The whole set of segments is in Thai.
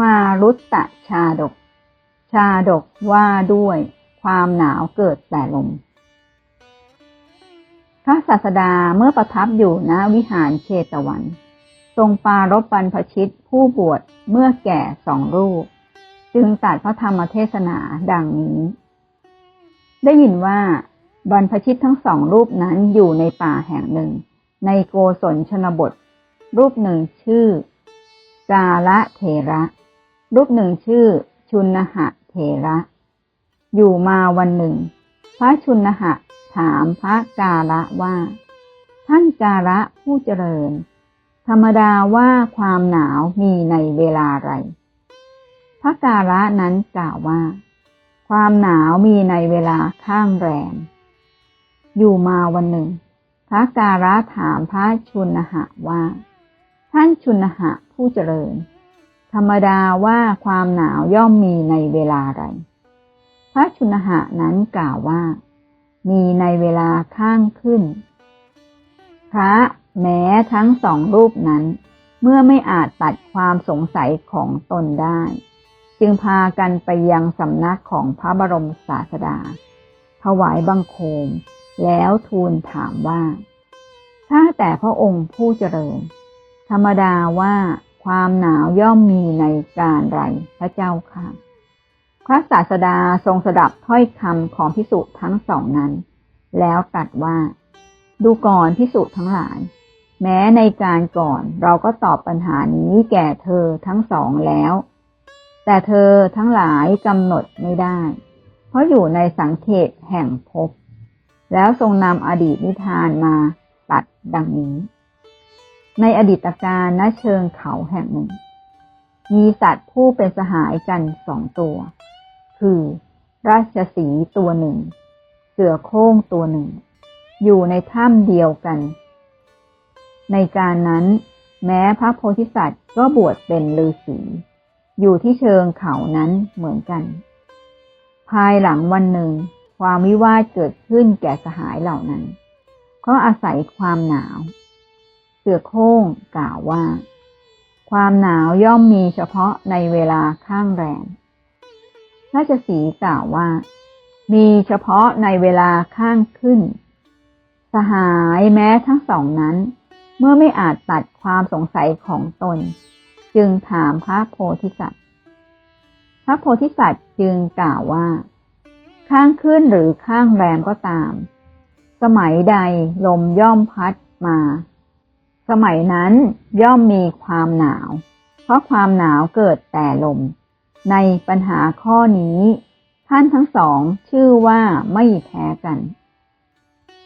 มารุตตะชาดก ชาดกว่าด้วยความหนาวเกิดแต่ลม พระศาสดาเมื่อประทับอยู่ณวิหารเชตวัน ทรงปารบรรพชิตผู้บวชเมื่อแก่สองรูป จึงตัดพระธรรมเทศนาดังนี้ ได้ยินว่าบรรพชิตทั้งสองรูปนั้นอยู่ในป่าแห่งหนึ่ง ในโกศลชนบท รูปหนึ่งชื่อ กาละเถระ รูปหนึ่งชื่อ ชุนหะเถระ อยู่มาวันหนึ่ง พระชุนหะถามพระกาละว่า ท่านกาละผู้เจริญ ธรรมดาว่าความหนาวมีในเวลาไรพระกาละนั้นกล่าวว่า ความหนาวมีในเวลาข้างแรมอยู่มาวันหนึ่ง พระการะถามพระชุนหะว่า ท่านชุนหะผู้เจริญ ธรรมดาว่าความหนาวย่อมมีในเวลาไรพระชุนหะนั้นกล่าวว่า มีในเวลาข้างขึ้น พระแม้ทั้งสองรูปนั้น เมื่อไม่อาจตัดความสงสัยของตนได้ จึงพากันไปยังสำนักของพระบรมศาสดา ถวายบังคม แล้วทูลถามว่า ถ้าแต่พระองค์ผู้เจริญ ธรรมดาว่าความหนาวย่อมมีในการไรพระเจ้าค่ะ พระศาสดาทรงสดับถ้อยคำของพิสุทั้งสองนั้น แล้วตรัสว่า ดูก่อนพิสุทั้งหลาย แม้ในการก่อนเราก็ตอบปัญหานี้แก่เธอทั้งสองแล้ว แต่เธอทั้งหลายกำหนดไม่ได้ เพราะอยู่ในสังเขตแห่งภพแล้วทรงนำอดีตนิทานมาตัดดังนี้ ในอดีตการณเชิงเขาแห่งหนึ่ง มีสัตว์ผู้เป็นสหายกันสองตัว คือ ราชสีตัวหนึ่ง เสือโคร่งตัวหนึ่ง อยู่ในถ้ำเดียวกัน ในการนั้น แม้พระโพธิสัตว์ก็บวชเป็นฤาษีอยู่ที่เชิงเขานั้นเหมือนกัน ภายหลังวันหนึ่ง ความวิวาทเกิดขึ้นแก่สหายเหล่านั้น ก็อาศัยความหนาว สือโคร่งกล่าวว่า ความหนาวย่อมมีเฉพาะในเวลาข้างแรมราชสีกล่าวว่า มีเฉพาะในเวลาข้างขึ้น สหายแม้ทั้งสองนั้น เมื่อไม่อาจตัดความสงสัยของตน จึงถามพระโพธิสัตว์ พระโพธิสัตว์จึงกล่าวว่า ข้างขึ้นหรือข้างแรมก็ตาม สมัยใดลมย่อมพัดมา สมัยนั้นย่อมมีความหนาว เพราะความหนาวเกิดแต่ลม ในปัญหาข้อนี้ ท่านทั้งสองชื่อว่าไม่แพ้กัน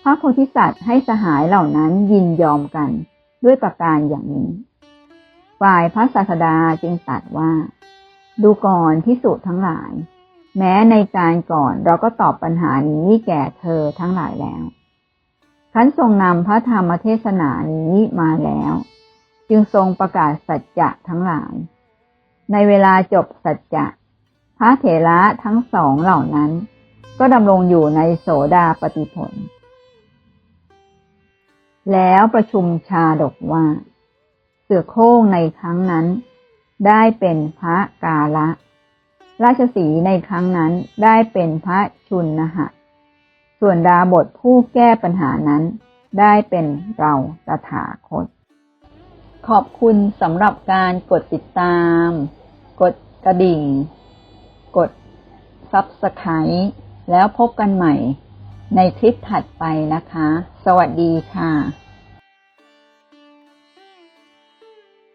พระโพธิสัตว์ให้สหายเหล่านั้นยินยอมกันด้วยประการอย่างนี้ ฝ่ายพระศาสดาจึงตรัสว่า ดูก่อนที่สุทั้งหลาย แม้ในการก่อนเราก็ตอบปัญหานี้แก่เธอทั้งหลายแล้ว ขันทรงนำพระธรรมเทศนานี้มาแล้ว จึงทรงประกาศสัจจะทั้งหลาย ในเวลาจบสัจจะพระเถระทั้งสองเหล่านั้น ก็ดำรงอยู่ในโสดาปฏิผล แล้วประชุมชาดกว่า เสือโคร่งในครั้งนั้น ได้เป็นพระกาละ ราชสีในครั้งนั้นได้เป็นพระชุนนะหะ ส่วนดาบทผู้แก้ปัญหานั้นได้เป็นเราตถาคต ขอบคุณสำหรับการกดติดตาม กดกระดิ่ง กด Subscribe แล้วพบกันใหม่ในคลิปถัดไปนะคะ สวัสดีค่ะ